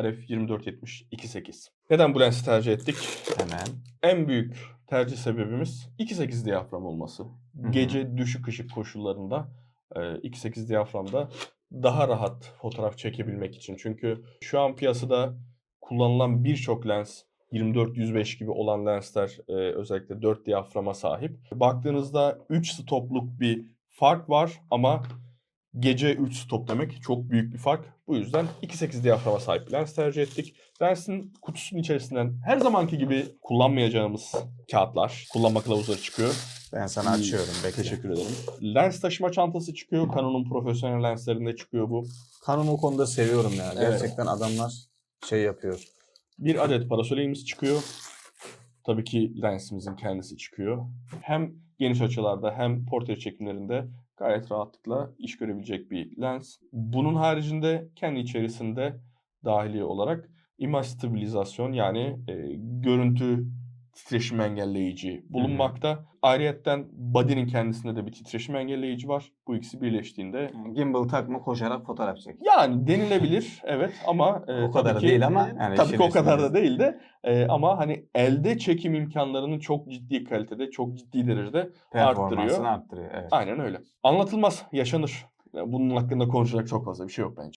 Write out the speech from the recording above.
RF 2470 2.8. Neden bu lensi tercih ettik? Hemen. En büyük tercih sebebimiz 2.8 diyafram olması. hı. Gece düşük ışık koşullarında e, 2.8 diyaframda daha rahat fotoğraf çekebilmek için. Çünkü şu an piyasada kullanılan birçok lens 24-105 gibi olan lensler e, özellikle 4 diyaframa sahip. Baktığınızda 3 stopluk bir fark var ama gece 3 stop demek çok büyük bir fark. Bu yüzden 2.8 diyaframa sahip bir lens tercih ettik. Lensin kutusunun içerisinden her zamanki gibi kullanmayacağımız kağıtlar, kullanma kılavuzları çıkıyor. Ben sana açıyorum. Bekle. Teşekkür ederim. Lens taşıma çantası çıkıyor. Canon'un profesyonel lenslerinde çıkıyor bu. Canon o konuda seviyorum ya. Evet. Gerçekten adamlar şey yapıyor. Bir adet parasoleyimiz çıkıyor. Tabii ki lensimizin kendisi çıkıyor. Hem geniş açılarda hem portre çekimlerinde gayet rahatlıkla iş görebilecek bir lens. Bunun haricinde kendi içerisinde dahili olarak imaj stabilizasyon yani e, görüntü titreşim engelleyici bulunmakta. Ayrıyetten body'nin kendisinde de bir titreşim engelleyici var. Bu ikisi birleştiğinde Gimbal takma koşarak fotoğraf çek. yani denilebilir evet ama e, O kadar ki, değil ama yani tabii ki o kadar da değil de e, ama hani elde çekim imkanlarını çok ciddi kalitede, çok ciddi derecede Performansını arttırıyor. Evet. aynen öyle. Anlatılmaz, yaşanır. Bunun hakkında konuşacak çok fazla bir şey yok bence.